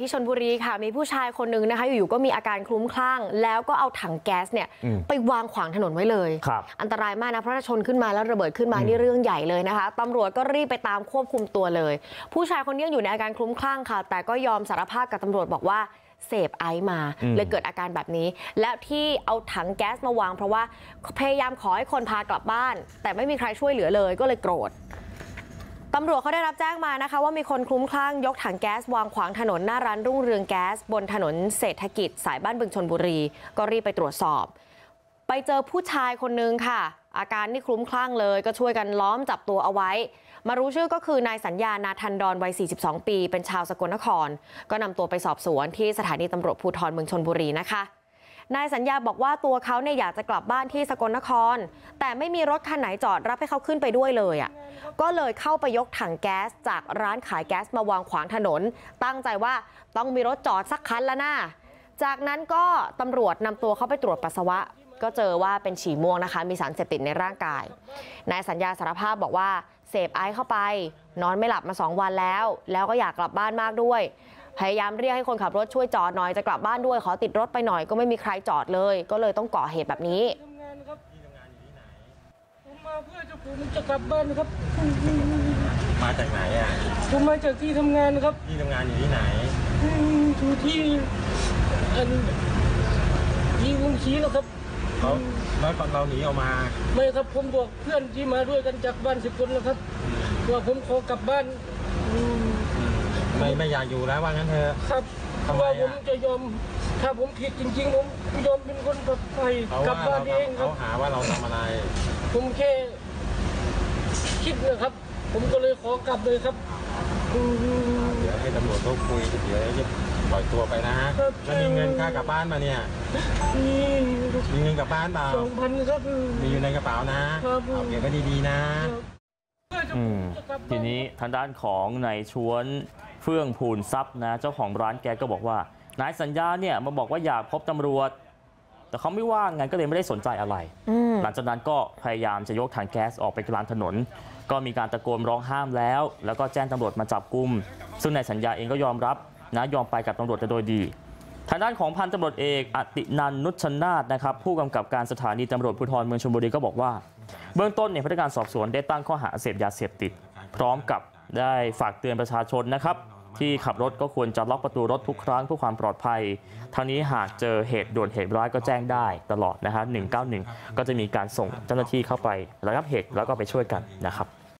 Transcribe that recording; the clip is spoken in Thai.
ที่ชนบุรีค่ะ มีผู้ชายคนหนึ่งนะคะ อยู่ๆก็มีอาการคลุ้มคลั่ง แล้วก็เอาถังแก๊สเนี่ยอืมไปวางขวางถนนไว้เลยครับอันตรายมากนะเพราะถ้าชนขึ้นมาแล้วระเบิดขึ้นมานี่เรื่องใหญ่เลยนะคะตำรวจก็รีบไปตามควบคุมตัวเลย ผู้ชายคนนี้ยังอยู่ในอาการคลุ้มคลั่งค่ะ แต่ก็ยอมสารภาพกับตำรวจบอกว่าเสพไอซ์มาอืมเลยเกิดอาการแบบนี้ แล้วที่เอาถังแก๊สมาวางเพราะว่าพยายามขอให้คนพากลับบ้าน แต่ไม่มีใครช่วยเหลือเลยก็เลยโกรธ ตำรวจเขาได้รับแจ้งมานะคะ ว่ามีคนคลุ้มคลั่งยกถังแก๊สวางขวางถนนหน้าร้านรุ่งเรืองแก๊ส บนถนนเศรษฐกิจสายบ้านบึงชนบุรี ก็รีบไปตรวจสอบ ไปเจอผู้ชายคนนึงค่ะ อาการนี่คลุ้มคลั่งเลยก็ช่วยกันล้อมจับตัวเอาไว้ มารู้ชื่อก็คือนายสัญญานาทันดอนวัย 42 ปี เป็นชาวสกลนคร ก็นำตัวไปสอบสวนที่สถานีตำรวจภูธรเมืองชนบุรีนะคะ นายสัญญาบอกว่าตัวเขาเนี่ยอยากจะกลับบ้านที่สกลนคร แต่ไม่มีรถคันไหนจอดรับให้เขาขึ้นไปด้วยเลยอะก็เลยเข้าไปยกถังแก๊สจากร้านขายแก๊สมาวางขวางถนน ตั้งใจว่าต้องมีรถจอดสักคันละนะจากนั้นก็ตำรวจนำตัวเขาไปตรวจปัสสาวะ ก็เจอว่าเป็นฉี่ม่วงนะคะ มีสารเสพติดในร่างกาย นายสัญญาสารภาพบอกว่าเสพไอซ์เข้าไป นอนไม่หลับมาสองวันแล้ว แล้วก็อยากกลับบ้านมากด้วย พยายามเรียกให้คนขับรถช่วยจอดหน่อยจะกลับบ้านด้วยขอติดรถไปหน่อยก็ไม่มีใครจอดเลยก็เลยต้องก่อเหตุแบบนี้ทำงานครับผมมาเพื่อจะผมจะกลับบ้านครับมาจากไหนอะผมมาจากที่ทำงานครับ ที่ทำงานอยู่ที่ไหนอืมอยู่ที่อันที่วงชี้นะครับเขาแล้วตอนเราหนีออกมา ไม่ครับผมบอกเพื่อนที่มาด้วยกันจากบ้านสิบคนนะครับว่าผมขอกลับบ้านอืม ไม่ไม่อยากอยู่แล้วว่างั้นเถอะ ครับทำไมว่าอะผมจะยอม ถ้าผมผิดจริง ๆ ผมยอมเป็นคนแบบไปเขากลัว่าบเราบ้านเองคเขารับหาว่าเราทำอะไร ผมแค่คิดนะครับ ผมก็เลยขอกลับเลยครับอืม เดี๋ยวให้ตำรวจเขาคุยเดี๋ยวจะปล่อยตัวไปนะฮะครับ แล้วมีเงินค่ากลับบ้านมาเนี่ย นี่มีเงินกลับบ้านเปล่าสองพันครับ มีอยู่ในกระเป๋านะครับเอาเก็บไว้ดีๆนะอืมทีนี้ทางด้านของนายชวน เฟื่องภูนทรัพย์นะเจ้าของร้านแกก็บอกว่านายสัญญาเนี่ยมาบอกว่าอยากพบตำรวจ แต่เขาไม่ว่างไงก็เลยไม่ได้สนใจอะไรอืมหลังจากนั้นก็พยายามจะยกถังแก๊สออกไปกลางถนน ก็มีการตะโกนร้องห้ามแล้ว แล้วก็แจ้งตำรวจมาจับกุม ซึ่งนายสัญญาเองก็ยอมรับนะยอมไปกับตำรวจแต่โดยดีทางด้านของพันตำรวจเอกอตินันท์นุชชนาธนะครับผู้กำกับการสถานีตำรวจภูธรเมืองชลบุรีก็บอกว่า เบื้องต้นเนี่ยพนักงานสอบสวนได้ตั้งข้อหาเสพยาเสพติด พร้อมกับได้ฝากเตือนประชาชนนะครับ ที่ขับรถก็ควรจะล็อกประตูรถทุกครั้งเพื่อความปลอดภัยทางนี้หากเจอเหตุด่วนเหตุร้ายก็แจ้งได้ตลอดนะฮะ191ก็จะมีการส่งเจ้าหน้าที่เข้าไประงับเหตุแล้วก็ไปช่วยกันนะครับ